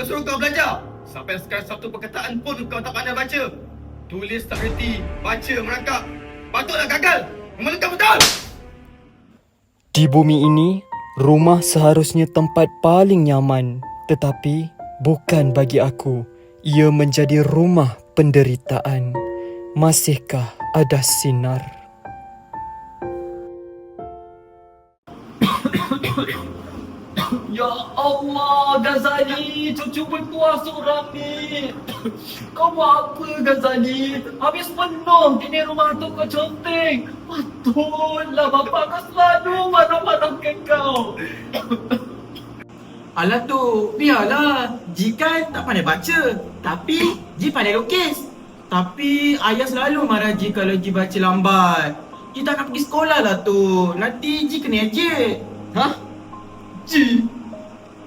Aku suruh kau belajar. Sampai sekarang satu perkataan pun kau tak pandai baca. Tulis tak reti, baca merangkap. Patutlah gagal. Memelengkap betul. Di bumi ini, rumah seharusnya tempat paling nyaman. Tetapi, bukan bagi aku. Ia menjadi rumah penderitaan. Masihkah ada sinar? Ya Allah, Ghazali, cucu bertuah seorang ni. Kau buat apa, Ghazali? Habis penuh kini rumah tu kau conteng. Patutlah bapak kau selalu marah-marahkan kau. Alah tu, biarlah. Ji kan tak pandai baca. Tapi Ji pandai lukis. Tapi ayah selalu marah Ji kalau Ji baca lambat. Ji tak nak pergi sekolah lah tu. Nanti Ji kena ejek. Hah? Ji?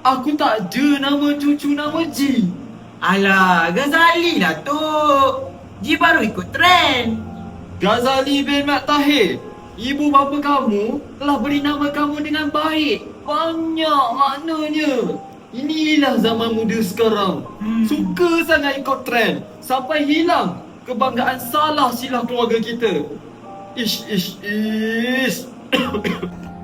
Aku tak ada nama cucu nama Ji. Alah, Ghazali lah tu. Ji baru ikut trend. Ghazali bin Mat Tahir, ibu bapa kamu telah beri nama kamu dengan baik. Banyak maknanya. Inilah zaman muda sekarang. Hmm. Suka sangat ikut trend. Sampai hilang kebanggaan salah silah keluarga kita. Ish, ish, ish.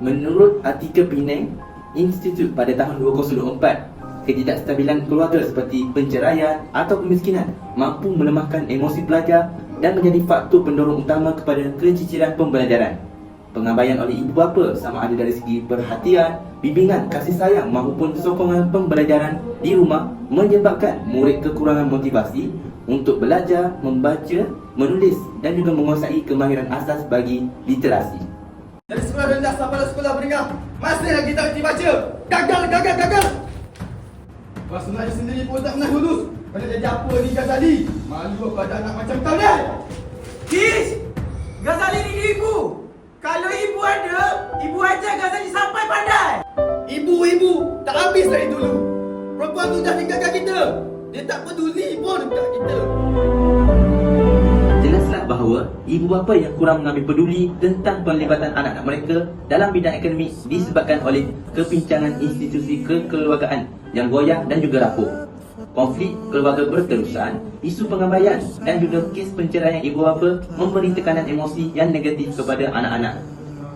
Menurut artikel Penang Institute pada tahun 2024, ketidakstabilan keluarga seperti penceraian atau kemiskinan mampu melemahkan emosi pelajar dan menjadi faktor pendorong utama kepada keciciran pembelajaran. Pengabaian oleh ibu bapa sama ada dari segi perhatian, bimbingan, kasih sayang maupun sokongan pembelajaran di rumah menyebabkan murid kekurangan motivasi untuk belajar, membaca, menulis dan juga menguasai kemahiran asas bagi literasi. Dari sekolah rendah sampai sekolah menengah, masih lagi tak reti baca. Gagal, gagal, gagal. Kau sebenarnya sendiri pun tak pernah lulus. Kau nak jadi apa ni Ghazali? Malu aku ada anak macam kau ni. Kish! Ghazali ni ibu. Kalau ibu ada, ibu ajar Ghazali sampai pandai. Ibu-ibu tak habis dari dulu. Perempuan tu dah tinggalkan kita. Dia tak peduli pun kat kita. Bahawa ibu bapa yang kurang mengambil peduli tentang penglibatan anak-anak mereka dalam bidang akademik disebabkan oleh kepincangan institusi kekeluargaan yang goyah dan juga rapuh. Konflik keluarga berterusan, isu pengabaian dan juga kes penceraian ibu bapa memberi tekanan emosi yang negatif kepada anak-anak.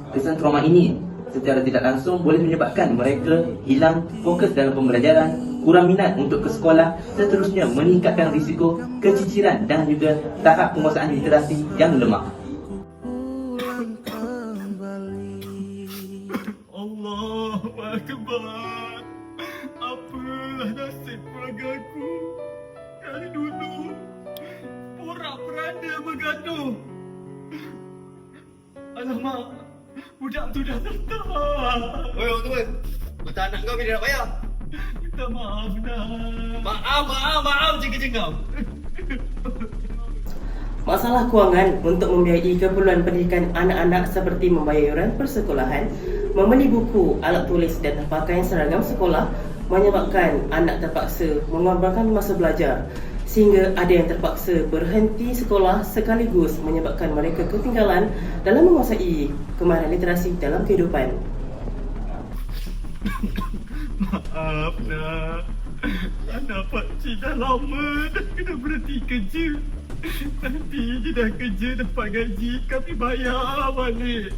Kesan trauma ini secara tidak langsung boleh menyebabkan mereka hilang fokus dalam pembelajaran, kurang minat untuk ke sekolah, seterusnya meningkatkan risiko keciciran dan juga tahap penguasaan literasi yang lemah. Mata anak kau bila nak bayar? Minta maaf dah. Maaf, maaf, maaf jengkel-jengkel. Masalah kewangan untuk membiayai keperluan pendidikan anak-anak seperti membayar yuran persekolahan, membeli buku, alat tulis dan pakaian seragam sekolah menyebabkan anak terpaksa mengorbankan masa belajar sehingga ada yang terpaksa berhenti sekolah sekaligus menyebabkan mereka ketinggalan dalam menguasai kemahiran literasi dalam kehidupan. Maaf nak. Anak pakcik dah lama dah kena berhenti kerja. Nanti je dah kerja dapat gaji kami bayar balik.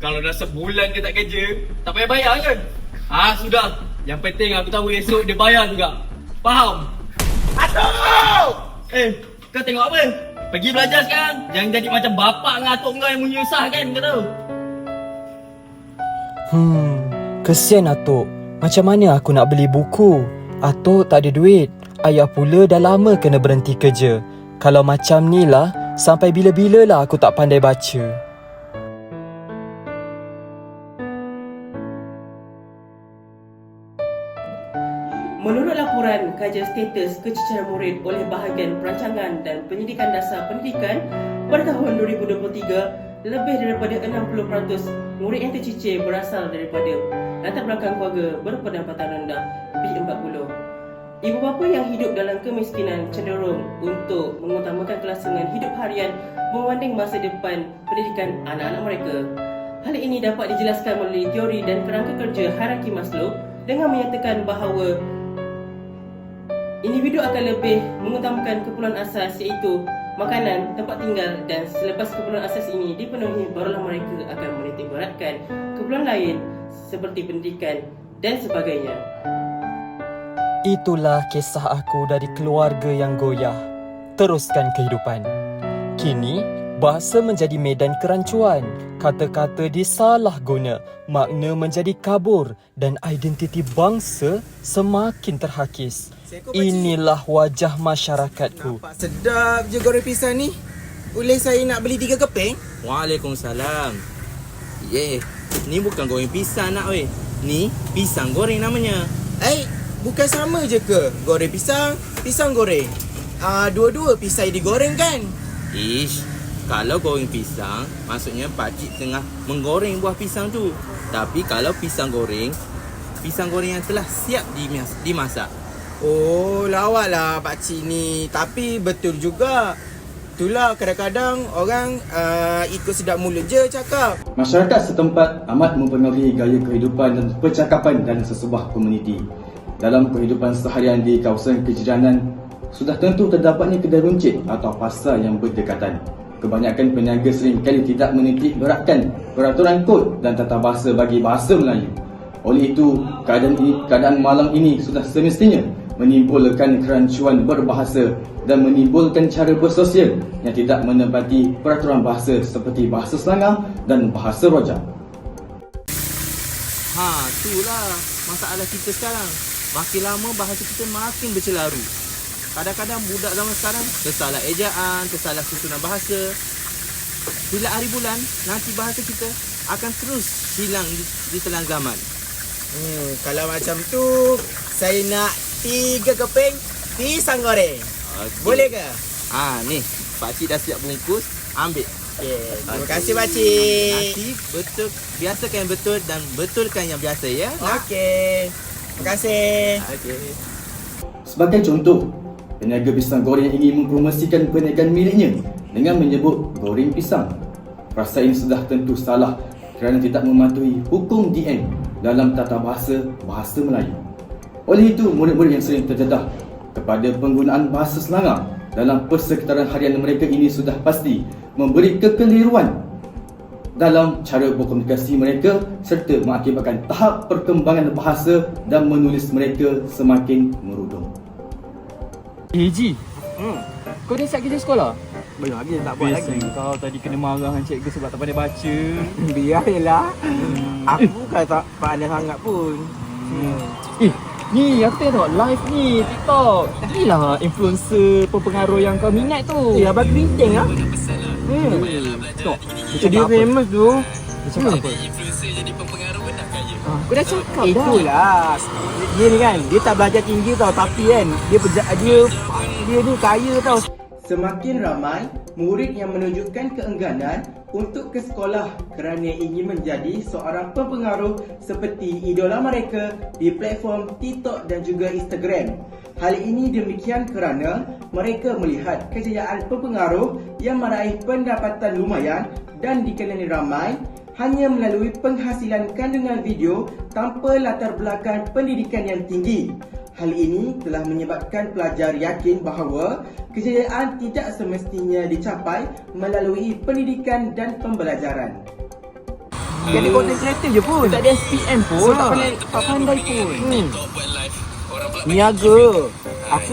Kalau dah sebulan dia tak kerja, tak payah bayar kan? Ah, sudah. Yang penting aku tahu esok dia bayar juga. Faham? Aduh! Eh, kau tengok apa? Pergi belajar sekarang. Jangan jadi macam bapak dengan atuk kau yang menyusahkan kau tahu. Hmm, kesian Atuk. Macam mana aku nak beli buku? Atuk tak ada duit. Ayah pula dah lama kena berhenti kerja. Kalau macam ni lah, sampai bila-bila lah aku tak pandai baca. Menurut laporan kajian status keciciran murid oleh bahagian perancangan dan pendidikan dasar pendidikan pada tahun 2023, lebih daripada 60% murid yang tercicir berasal daripada latar belakang keluarga berpendapatan rendah P40. Ibu bapa yang hidup dalam kemiskinan cenderung untuk mengutamakan kelangsungan hidup harian berbanding masa depan pendidikan anak-anak mereka. Hal ini dapat dijelaskan melalui teori dan kerangka kerja hierarki Maslow dengan menyatakan bahawa Individu akan lebih mengutamakan keperluan asas iaitu makanan, tempat tinggal dan selepas keperluan asas ini dipenuhi barulah mereka akan menitik beratkan keperluan lain seperti pendidikan dan sebagainya. Itulah kisah aku dari keluarga yang goyah. Teruskan kehidupan. Kini, bahasa menjadi medan kerancuan. Kata-kata disalah guna, makna menjadi kabur dan identiti bangsa semakin terhakis. Inilah wajah masyarakatku. Nampak sedap je goreng pisang ni. Boleh saya nak beli tiga keping? Waalaikumsalam. Ye, ni bukan goreng pisang nak weh. Ni pisang goreng namanya. Eh, bukan sama je ke? Goreng pisang, pisang goreng. Ah, dua-dua pisang digoreng kan? Ish, kalau goreng pisang, maksudnya pakcik tengah menggoreng buah pisang tu. Tapi kalau pisang goreng, pisang goreng yang telah siap dimas- dimasak. Oh, lawak lah pakcik ni. Tapi betul juga. Itulah kadang-kadang orang uh, ikut sedap mulut je cakap. Masyarakat setempat amat mempengaruhi gaya kehidupan dan percakapan dalam sesebuah komuniti. Dalam kehidupan seharian di kawasan kejiranan, sudah tentu terdapatnya kedai runcit atau pasar yang berdekatan. Kebanyakan peniaga seringkali tidak menitik beratkan peraturan kod dan tata bahasa bagi bahasa Melayu. Oleh itu, keadaan ini, keadaan malam ini sudah semestinya menimbulkan kerancuan berbahasa dan menimbulkan cara bersosial yang tidak menepati peraturan bahasa seperti bahasa Selangor dan bahasa Rojak. Ha, itulah masalah kita sekarang. Makin lama bahasa kita makin bercelaru. Kadang-kadang budak zaman sekarang tersalah ejaan, tersalah susunan bahasa. Bila hari bulan, nanti bahasa kita akan terus hilang di, di telan zaman. Hmm, kalau macam tu, saya nak tiga keping pisang goreng. Okey. Boleh ke? Ha, ni. Pakcik dah siap bungkus. Ambil. Okay, terima Okey. kasih pakcik. Nanti betul, biasakan yang betul dan betulkan yang biasa ya. Okey. Terima kasih. Okey. Sebagai contoh, peniaga pisang goreng yang ingin mempromosikan perniagaan miliknya dengan menyebut goreng pisang. Perasaan ini sudah tentu salah kerana tidak mematuhi hukum DM dalam tata bahasa bahasa Melayu. Oleh itu, murid-murid yang sering terdedah kepada penggunaan bahasa Selangor dalam persekitaran harian mereka ini sudah pasti memberi kekeliruan dalam cara berkomunikasi mereka serta mengakibatkan tahap perkembangan bahasa dan menulis mereka semakin merudum. Eh, Ji. Hmm. Kau dah siap kerja sekolah? Belum lagi tak Biasa kau tadi kena marah dengan cikgu sebab tak pandai baca. Biarlah. Aku bukan tak pandai sangat pun. Eh, ni apa tengok live ni TikTok. Ni lah influencer pengaruh yang kau minat tu. Ya, bagi bintang lah. Hmm. Tengok. Dia Dia cakap apa? famous tu. Dia cakap apa? Ah, kau dah cakap dah. Itulah. Dia ni kan, dia tak belajar tinggi tau tapi kan dia dia dia ni kaya tau. Semakin ramai murid yang menunjukkan keengganan untuk ke sekolah kerana ingin menjadi seorang pempengaruh seperti idola mereka di platform TikTok dan juga Instagram. Hal ini demikian kerana mereka melihat kejayaan pempengaruh yang meraih pendapatan lumayan dan dikenali ramai hanya melalui penghasilan kandungan video tanpa latar belakang pendidikan yang tinggi. Hal ini telah menyebabkan pelajar yakin bahawa kejayaan tidak semestinya dicapai melalui pendidikan dan pembelajaran. Jadi content creator je pun. Tak ada SPM pun. Tak pandai, tak pandai pun. Hmm. Niaga. Aku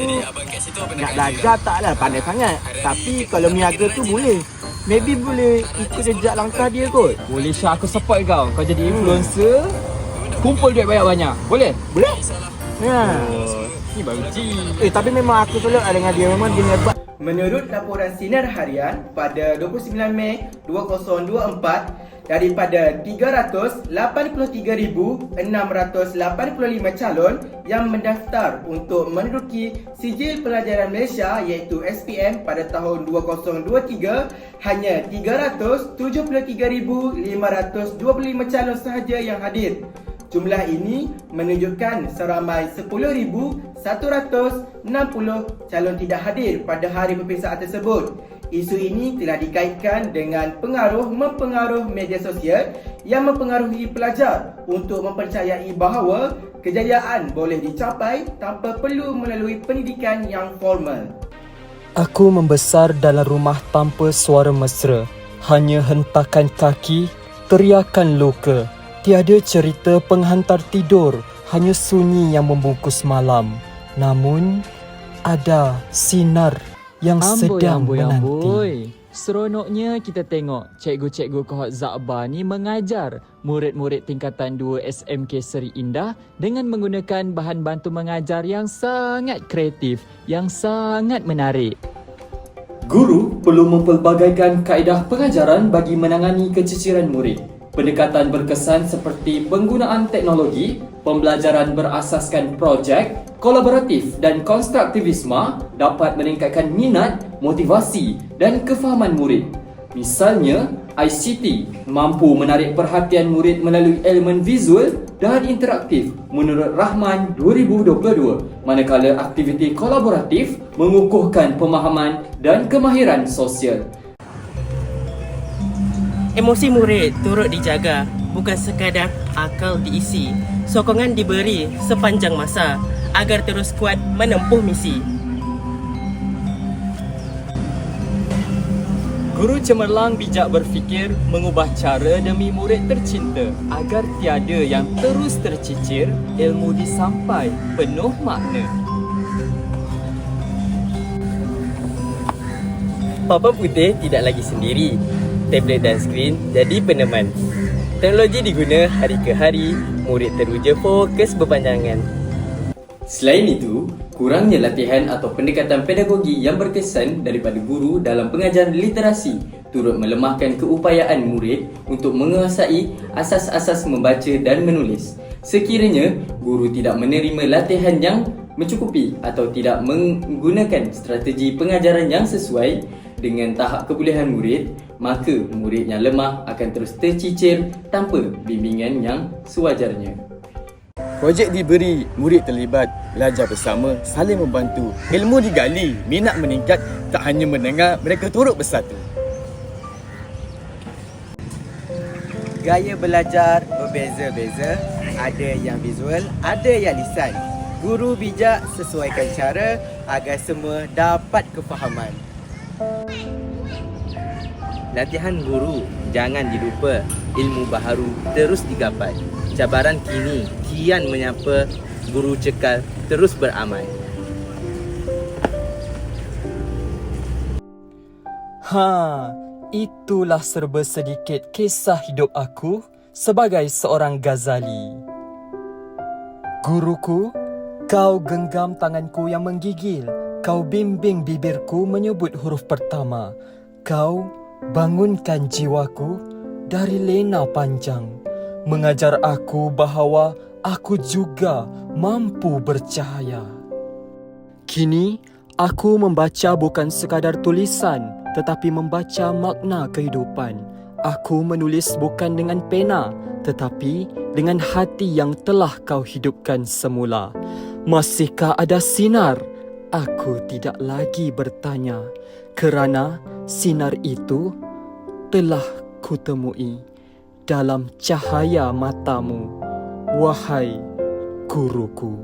nak belajar taklah pandai sangat. Tapi kalau niaga tu boleh. Maybe boleh ikut jejak langkah dia kot. Boleh Syah aku support kau. Kau jadi influencer. Kumpul duit banyak-banyak. Boleh? Boleh? Ya. Oh, ni baru Ji. Eh tapi memang aku salut lah dengan dia memang dia hebat. Menurut laporan Sinar Harian pada 29 Mei 2024 daripada 383,685 calon yang mendaftar untuk menduduki sijil pelajaran Malaysia iaitu SPM pada tahun 2023 hanya 373,525 calon sahaja yang hadir. Jumlah ini menunjukkan seramai 10,160 calon tidak hadir pada hari peperiksaan tersebut. Isu ini telah dikaitkan dengan pengaruh-mempengaruh media sosial yang mempengaruhi pelajar untuk mempercayai bahawa kejayaan boleh dicapai tanpa perlu melalui pendidikan yang formal. Aku membesar dalam rumah tanpa suara mesra. Hanya hentakan kaki, teriakan luka. Tiada cerita penghantar tidur, hanya sunyi yang membungkus malam. Namun, ada sinar yang sedang menanti. Seronoknya kita tengok cikgu-cikgu kohort Zakbar ni mengajar murid-murid tingkatan 2 SMK Seri Indah dengan menggunakan bahan bantu mengajar yang sangat kreatif, yang sangat menarik. Guru perlu mempelbagaikan kaedah pengajaran bagi menangani keciciran murid. Pendekatan berkesan seperti penggunaan teknologi, pembelajaran berasaskan projek, kolaboratif dan konstruktivisme dapat meningkatkan minat, motivasi dan kefahaman murid. Misalnya, ICT mampu menarik perhatian murid melalui elemen visual dan interaktif menurut Rahman 2022 manakala aktiviti kolaboratif mengukuhkan pemahaman dan kemahiran sosial. Emosi murid turut dijaga, bukan sekadar akal diisi. Sokongan diberi sepanjang masa agar terus kuat menempuh misi. Guru cemerlang bijak berfikir mengubah cara demi murid tercinta agar tiada yang terus tercicir ilmu disampai penuh makna. Papan putih tidak lagi sendiri. Tablet dan skrin jadi peneman. Teknologi diguna hari ke hari, murid teruja fokus berpanjangan. Selain itu, kurangnya latihan atau pendekatan pedagogi yang berkesan daripada guru dalam pengajaran literasi turut melemahkan keupayaan murid untuk menguasai asas-asas membaca dan menulis. Sekiranya guru tidak menerima latihan yang mencukupi atau tidak menggunakan strategi pengajaran yang sesuai dengan tahap kebolehan murid, maka murid yang lemah akan terus tercicir tanpa bimbingan yang sewajarnya. Projek diberi, murid terlibat, belajar bersama, saling membantu. Ilmu digali, minat meningkat, tak hanya mendengar, mereka turut bersatu. Gaya belajar berbeza-beza, ada yang visual, ada yang lisan. Guru bijak sesuaikan cara agar semua dapat kefahaman. Latihan guru jangan dilupa, ilmu baharu terus digapai. Cabaran kini kian menyapa, guru cekal terus beramal. Ha, itulah serba sedikit kisah hidup aku sebagai seorang Ghazali. Guruku, kau genggam tanganku yang menggigil. Kau bimbing bibirku menyebut huruf pertama. Kau bangunkan jiwaku dari lena panjang. Mengajar aku bahawa aku juga mampu bercahaya. Kini, aku membaca bukan sekadar tulisan tetapi membaca makna kehidupan. Aku menulis bukan dengan pena tetapi dengan hati yang telah kau hidupkan semula. Masihkah ada sinar? Aku tidak lagi bertanya kerana sinar itu telah kutemui dalam cahaya matamu, wahai guruku.